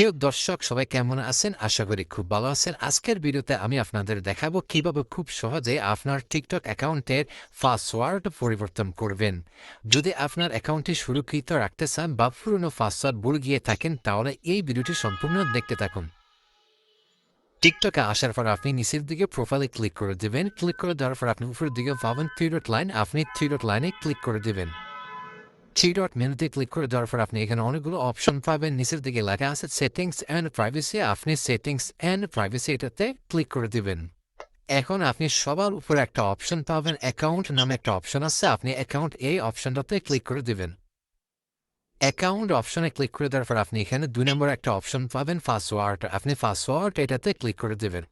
প্রিয় দর্শক, সবাই কেমন আছেন? আশা করি খুব ভালো আছেন। আজকের ভিডিওতে আমি আপনাদের দেখাবো কীভাবে খুব সহজে আপনার টিকটক অ্যাকাউন্টের পাসওয়ার্ড পরিবর্তন করবেন। যদি আপনার অ্যাকাউন্টটি সুরক্ষিত রাখতে চান বা পুরনো পাসওয়ার্ড ভুল গিয়ে থাকেন, তাহলে এই ভিডিওটি সম্পূর্ণ দেখতে থাকুন। টিকটকে আসার পর আপনি নিচের দিকে প্রোফাইলে ক্লিক করে দেবেন। ক্লিক করে দেওয়ার পর আপনি উপরের দিকে পাবেন থ্রি ডট লাইন আপনি থ্রি ডট লাইনে ক্লিক করে দেবেন। থ্রি ডট করে দেওয়ার আপনি এখানে অনেকগুলো অপশন পাবেন নিচের দিকে লেখা আছে সেটিংস অ্যান্ড প্রাইভেসি আপনি সেটিংস অ্যান্ড প্রাইভেসি এটাতে ক্লিক করে দিবেন এখন আপনি সবার উপরে একটা অপশন পাবেন অ্যাকাউন্ট নামে একটা অপশন আছে আপনি অ্যাকাউন্ট এই অপশনটাতে ক্লিক করে দিবেন অ্যাকাউন্ট অপশনে ক্লিক করে দেওয়ার আপনি এখানে দুই নম্বর একটা অপশন পাবেন পাসওয়ার্ড আপনি পাসওয়ার্ড এটাতে ক্লিক করে দেবেন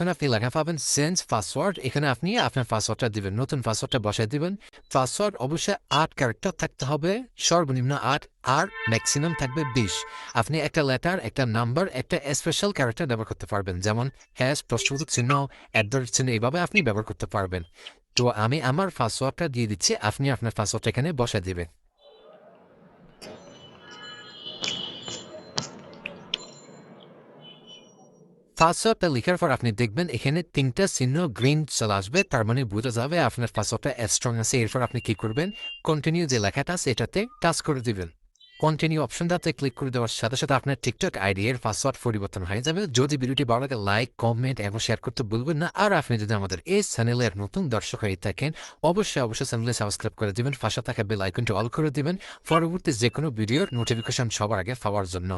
এখন আপনি লেখা পাবেন সেন্স পাসওয়ার্ড। এখানে আপনি, আপনার পাসওয়ার্ডটা দিবেন, নতুন পাসওয়ার্ডটা বসাই দিবেন। পাসওয়ার্ড অবশ্যই আট ক্যারেক্টার থাকতে হবে, সর্বনিম্ন আট, আর ম্যাক্সিমাম থাকবে বিশ। আপনি একটা লেটার, একটা নাম্বার, একটা স্পেশাল ক্যারেক্টার ব্যবহার করতে পারবেন। যেমন হ্যাশ প্রশ্নবোধক চিহ্ন অ্যাট দ্য চিহ্ন, এইভাবে আপনি ব্যবহার করতে পারবেন। তো আমি আমার পাসওয়ার্ডটা দিয়ে দিচ্ছি, আপনি আপনার পাসওয়ার্ডটা এখানে বসাই দিবেন। পাসওয়ার্ডটা লেখার পর আপনি দেখবেন এখানে তিনটা চিহ্ন গ্রিন চলে আসবে তার মানে বোঝা যাবে আপনার পাসওয়ার্ডটা স্ট্রং আছে এরপর আপনি কি করবেন কন্টিনিউ যে লেখাটা আছে এটাতে টাচ করে দিবেন কন্টিনিউ অপশনটাতে ক্লিক করে দেওয়ার সাথে সাথে আপনার টিকটক আইডি এর পাসওয়ার্ড পরিবর্তন হয়ে যাবে যদি ভিডিওটি ভালো লাগে লাইক কমেন্ট এবং শেয়ার করতে ভুলবেন না আর আপনি যদি আমাদের এই চ্যানেলের নতুন দর্শক হয়ে থাকেন অবশ্যই অবশ্যই চ্যানেলে সাবস্ক্রাইব করে দিবেন পাশে থাকা বেল আইকনটি অল করে দিবেন পরবর্তী যে কোনো ভিডিওর নোটিফিকেশন সবার আগে পাওয়ার জন্য